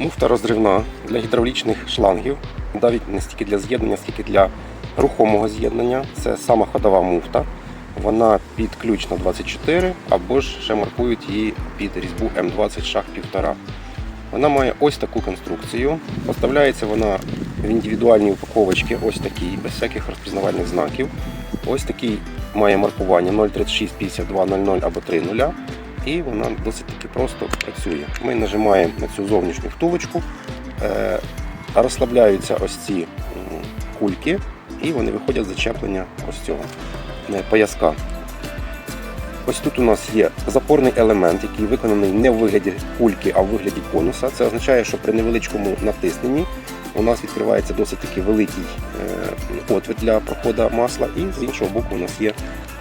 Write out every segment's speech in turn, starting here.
Муфта розривна для гідравлічних шлангів, навіть не стільки для з'єднання, скільки для рухомого з'єднання. Це сама ходова муфта. Вона під ключ на 24 або ж ще маркують її під різьбу М20 шаг 1,5. Вона має ось таку конструкцію. Поставляється вона в індивідуальній упаковочці, ось такій, без всяких розпізнавальних знаків. Ось такий має маркування 036 52 00 або 30. І вона досить таки просто працює. Ми нажимаємо на цю зовнішню втулочку, е, розслабляються ось ці кульки, і вони виходять з зачеплення ось цього е, пояска. Ось тут у нас є запорний елемент, який виконаний не в вигляді кульки, а в вигляді конуса. Це означає, що при невеличкому натисненні у нас відкривається досить таки великий е, отвір для проходу масла, і з іншого боку у нас є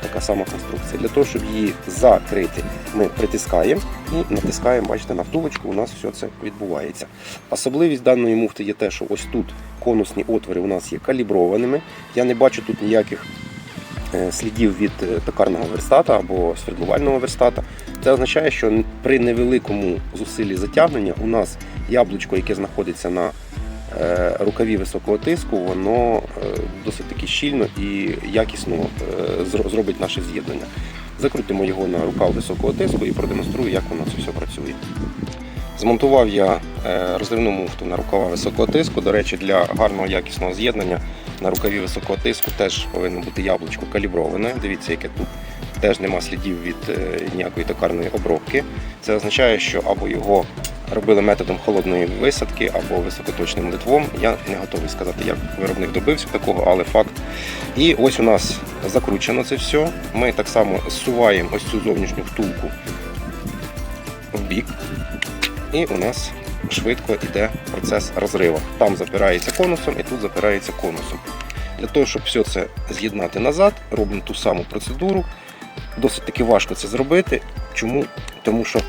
така сама конструкція. Для того, щоб її закрити, ми притискаємо і натискаємо, бачите, на втулочку, у нас все це відбувається. Особливість даної муфти є те, що ось тут конусні отвори у нас є каліброваними. Я не бачу тут ніяких е, слідів від е, токарного верстата або свердлувального верстата. Це означає, що при невеликому зусиллі затягнення у нас яблучко, яке знаходиться на е, рукаві високого тиску, воно е, досить таки щільно і якісно е, зробить наше з'єднання. Закрутимо його на рукав високого тиску і продемонструю, як воно це все працює. Змонтував я е, розривну муфту на рукава високого тиску. До речі, для гарного якісного з'єднання на рукаві високого тиску теж повинно бути яблучко каліброване. Дивіться, яке тут теж нема слідів від е, ніякої токарної обробки. Це означає, що або його робили методом холодної висадки, або високоточним литвом. Я не готовий сказати, як виробник добився такого, але факт. І ось у нас закручено це все. Ми так само зсуваємо ось цю зовнішню втулку в бік. І у нас швидко йде процес розриву. Там запирається конусом і тут запирається конусом. Для того, щоб все це з'єднати назад, робимо ту саму процедуру. Досить таки важко це зробити. Чому? Тому що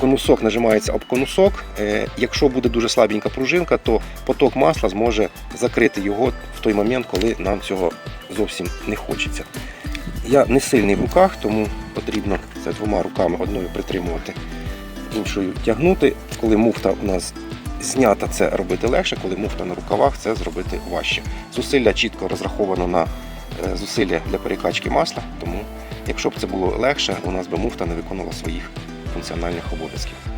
конусок нажимається об конусок. Е, Якщо буде дуже слабенька пружинка, то поток масла зможе закрити його в той момент, коли нам цього зовсім не хочеться. Я не сильний в руках, тому потрібно це двома руками одною притримувати іншою тягнути. Коли муфта у нас знята, це робити легше, коли муфта на рукавах, це зробити важче. Зусилля чітко розраховано на е, зусилля для перекачки масла, тому якщо б це було легше, у нас би муфта не виконувала своїх функціональних обов'язків.